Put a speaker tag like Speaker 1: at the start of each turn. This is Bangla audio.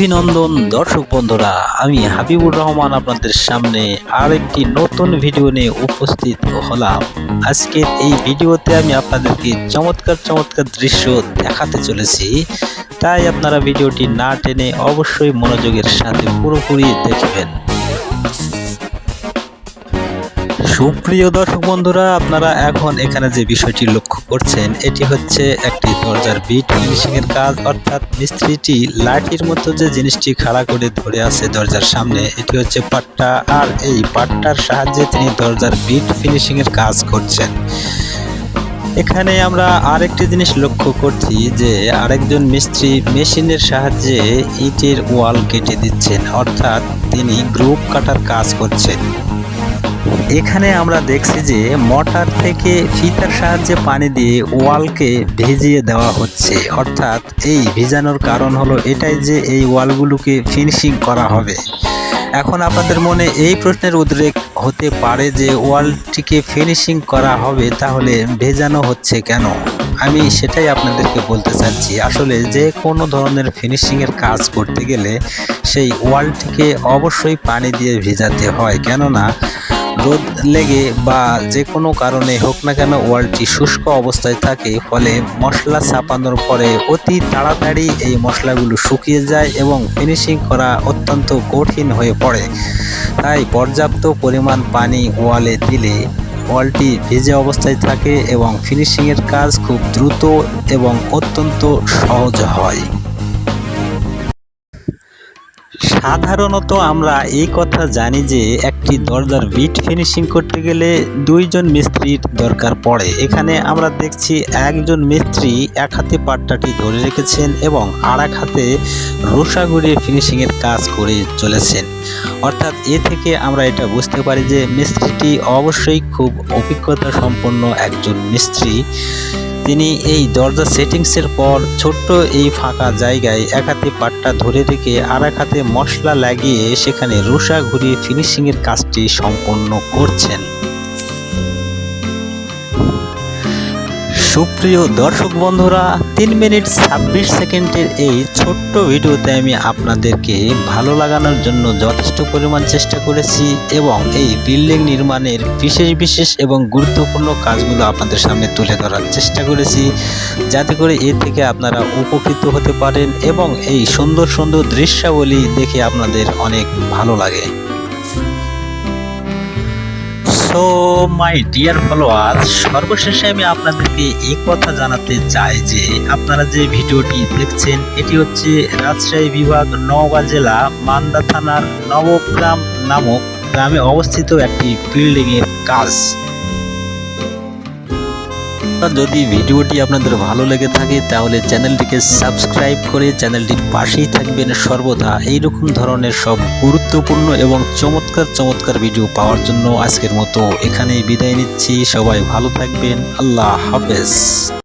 Speaker 1: অভিনন্দন, দর্শক বন্ধুরা। আমি হাবিবুর রহমান আপনাদের সামনে আর একটি নতুন ভিডিও নিয়ে উপস্থিত হলাম। আজকের এই ভিডিওতে আমি আপনাদেরকে চমৎকার চমৎকার দৃশ্য দেখাতে চলেছি। তাই আপনারা ভিডিওটি না টেনে অবশ্যই মনোযোগের সাথে পুরোপুরি দেখবেন। সুপ্রিয় দর্শক বন্ধুরা, আপনারা এখন এখানে যে বিষয়টি লক্ষ্য করছেন, এটি হচ্ছে একটি দরজার বিট ফিনিশিং এর কাজ, অর্থাৎ মিস্ত্রিটি লাঠির মতো যে জিনিসটি খাড়া করে ধরে আছে দরজার সামনে, এটি হচ্ছে পাট্টা। আর এই পাট্টার সাহায্যে তিনি দরজার বিট ফিনিশিং এর কাজ করছেন। এখানে আমরা আরেকটি জিনিস লক্ষ্য করছি যে, আরেকজন মিস্ত্রি মেশিনের সাহায্যে ইটের ওয়াল কেটে দিচ্ছেন, অর্থাৎ তিনি গ্রুপ কাটার কাজ করছেন। এখানে আমরা দেখছি যে মোটর থেকে ফিতার সাহায্যে পানি দিয়ে ওয়ালকে ভিজিয়ে দেওয়া হচ্ছে। অর্থাৎ এই ভিজানোর কারণ হলো এটাই যে এই ওয়ালগুলোকে ফিনিশিং করা হবে। এখন আপনাদের মনে এই প্রশ্নের উদ্রেক হতে পারে যে ওয়ালটিকে ফিনিশিং করা হবে তাহলে ভেজানো হচ্ছে কেন? আমি সেটাই আপনাদেরকে বলতে চাচ্ছি। আসলে যে কোনো ধরনের ফিনিশিংয়ের কাজ করতে গেলে সেই ওয়ালটিকে অবশ্যই পানি দিয়ে ভেজাতে হয়। কেননা রোদ লেগে বা যে কোনো কারণে হোক না কেন ওয়ালটি শুষ্ক অবস্থায় থাকে, ফলে মশলা চাপানোর পরে অতি তাড়াতাড়ি এই মশলাগুলো শুকিয়ে যায় এবং ফিনিশিং করা অত্যন্ত কঠিন হয়ে পড়ে। তাই পর্যাপ্ত পরিমাণ পানি ওয়ালে দিলে ওয়ালটি ভিজে অবস্থায় থাকে এবং ফিনিশিংয়ের কাজ খুব দ্রুত এবং অত্যন্ত সহজ হয়। সাধারণত আমরা এই কথা জানি যে একটি দরজার বিট ফিনিশিং করতে গেলে দুইজন মিস্ত্রির দরকার পড়ে। এখানে আমরা দেখছি একজন মিস্ত্রি এক হাতে পাট্টাটি ধরে রেখেছেন এবং আর এক হাতে রোসা ঘুরিয়ে ফিনিশিংয়ের কাজ করে চলেছেন। অর্থাৎ এ থেকে আমরা এটা বুঝতে পারি যে মিস্ত্রিটি অবশ্যই খুব অভিজ্ঞতা সম্পন্ন একজন মিস্ত্রি। তিনি এই দরজা সেটিংসের পর ছোট্ট এই ফাঁকা জায়গায় এক হাতে পাটটা ধরে রেখে আর এক হাতে মশলা লাগিয়ে সেখানে রোসা ঘুরিয়ে ফিনিশিংয়ের কাজটি সম্পন্ন করছেন। সুপ্রিয় দর্শক বন্ধুরা, তিন মিনিট ছাব্বিশ সেকেন্ডের এই ছোট্ট ভিডিওতে আমি আপনাদেরকে ভালো লাগানোর জন্য যথেষ্ট পরিমাণ চেষ্টা করেছি এবং এই বিল্ডিং নির্মাণের বিশেষ বিশেষ এবং গুরুত্বপূর্ণ কাজগুলো আপনাদের সামনে তুলে ধরার চেষ্টা করেছি। যাতে করে এ থেকে আপনারা উপকৃত হতে পারেন এবং এই সুন্দর সুন্দর দৃশ্যাবলী দেখে আপনাদের অনেক ভালো লাগে। সো মাই ডিয়ার ফলোয়ার সর্বশেষে আমি আপনাদেরকে এই কথা জানাতে চাই যে আপনারা যে ভিডিওটি দেখছেন, এটি হচ্ছে রাজশাহী বিভাগ, নওগাঁ জেলা, মান্দা থানার নবগ্রাম নামক গ্রামে অবস্থিত একটি বিল্ডিং এর কাজ। যদি ভিডিওটি আপনাদের ভালো লেগে থাকে, তাহলে চ্যানেলটিকে সাবস্ক্রাইব করে চ্যানেলটির পাশেই থাকবেন সর্বদা। এইরকম ধরনের সব গুরুত্বপূর্ণ এবং চমৎকার চমৎকার ভিডিও পাওয়ার জন্য আজকের মতো এখানেই বিদায় নিচ্ছি। সবাই ভালো থাকবেন। আল্লাহ হাফেজ।